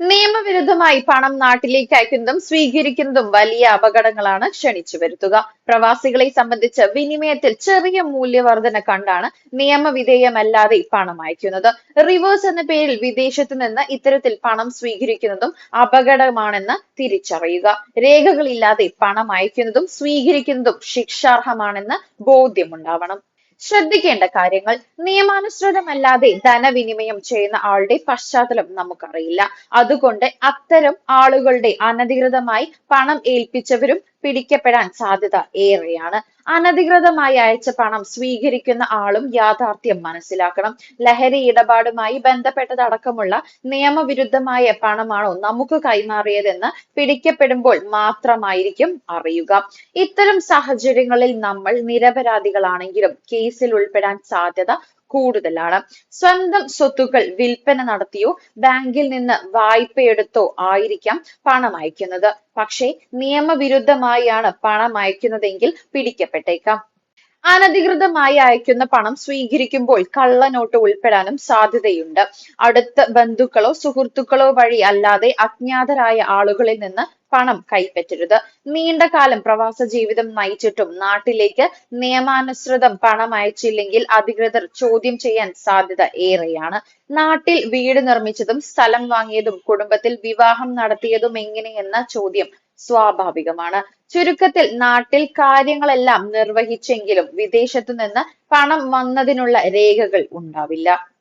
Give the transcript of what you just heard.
നിയമവിരുദ്ധമായി പണം നാട്ടിലേക്ക് അയക്കുന്നതും സ്വീകരിക്കുന്നതും വലിയ അപകടങ്ങളാണ് ക്ഷണിച്ചു വരുത്തുക. പ്രവാസികളെ സംബന്ധിച്ച് വിനിമയത്തിൽ ചെറിയ മൂല്യവർധന കണ്ടാണ് നിയമവിധേയമല്ലാതെ പണം അയക്കുന്നത്. റിവേഴ്സ് എന്ന പേരിൽ വിദേശത്ത് നിന്ന് ഇത്തരത്തിൽ പണം സ്വീകരിക്കുന്നതും അപകടമാണെന്ന് തിരിച്ചറിയുക. രേഖകളില്ലാതെ പണം അയക്കുന്നതും സ്വീകരിക്കുന്നതും ശിക്ഷാർഹമാണെന്ന് ബോധ്യമുണ്ടാവണം. ശ്രദ്ധിക്കേണ്ട കാര്യങ്ങൾ. നിയമാനുസൃതമല്ലാതെ ധനവിനിമയം ചെയ്യുന്ന ആളുടെ പശ്ചാത്തലം നമുക്കറിയില്ല. അതുകൊണ്ട് അത്തരം ആളുകളുടെ അനധികൃതമായി പണം ഏൽപ്പിച്ചവരും പിടിക്കപ്പെടാൻ സാധ്യത ഏറെയാണ്. അനധികൃതമായി അയച്ച പണം സ്വീകരിക്കുന്ന ആളും യാഥാർത്ഥ്യം മനസ്സിലാക്കണം. ലഹരി ഇടപാടുമായി ബന്ധപ്പെട്ടതടക്കമുള്ള നിയമവിരുദ്ധമായ പണമാണോ നമുക്ക് കൈമാറിയതെന്ന് പിടിക്കപ്പെടുമ്പോൾ മാത്രമായിരിക്കും അറിയുക. ഇത്തരം സാഹചര്യങ്ങളിൽ നമ്മൾ നിരപരാധികളാണെങ്കിലും കേസിൽ ഉൾപ്പെടാൻ സാധ്യത കൂടുതലാണ്. സ്വന്തം സ്വത്തുക്കൾ വിൽപ്പന നടത്തിയോ ബാങ്കിൽ നിന്ന് വായ്പയെടുത്തോ ആയിരിക്കാം പണം അയക്കുന്നത്. പക്ഷേ നിയമവിരുദ്ധമായാണ് പണം അയക്കുന്നതെങ്കിൽ പിടിക്കപ്പെട്ടേക്കാം. അനധികൃതമായി അയക്കുന്ന പണം സ്വീകരിക്കുമ്പോൾ കള്ളനോട്ട് ഉൾപ്പെടാനും സാധ്യതയുണ്ട്. അടുത്ത ബന്ധുക്കളോ സുഹൃത്തുക്കളോ വഴി അല്ലാതെ അജ്ഞാതരായ ആളുകളിൽ നിന്ന് പണം കൈപ്പറ്റരുത്. നീണ്ട കാലം പ്രവാസ ജീവിതം നയിച്ചിട്ടും നാട്ടിലേക്ക് നിയമാനുസൃതം പണം അയച്ചില്ലെങ്കിൽ അധികൃതർ ചോദ്യം ചെയ്യാൻ സാധ്യത ഏറെയാണ്. നാട്ടിൽ വീട് നിർമ്മിച്ചതും സ്ഥലം വാങ്ങിയതും കുടുംബത്തിൽ വിവാഹം നടത്തിയതും എങ്ങനെയെന്ന ചോദ്യം സ്വാഭാവികമാണ്. ചുരുക്കത്തിൽ നാട്ടിൽ കാര്യങ്ങളെല്ലാം നിർവഹിച്ചെങ്കിലും വിദേശത്തു നിന്ന് പണം വന്നതിനുള്ള രേഖകൾ ഉണ്ടാവില്ല.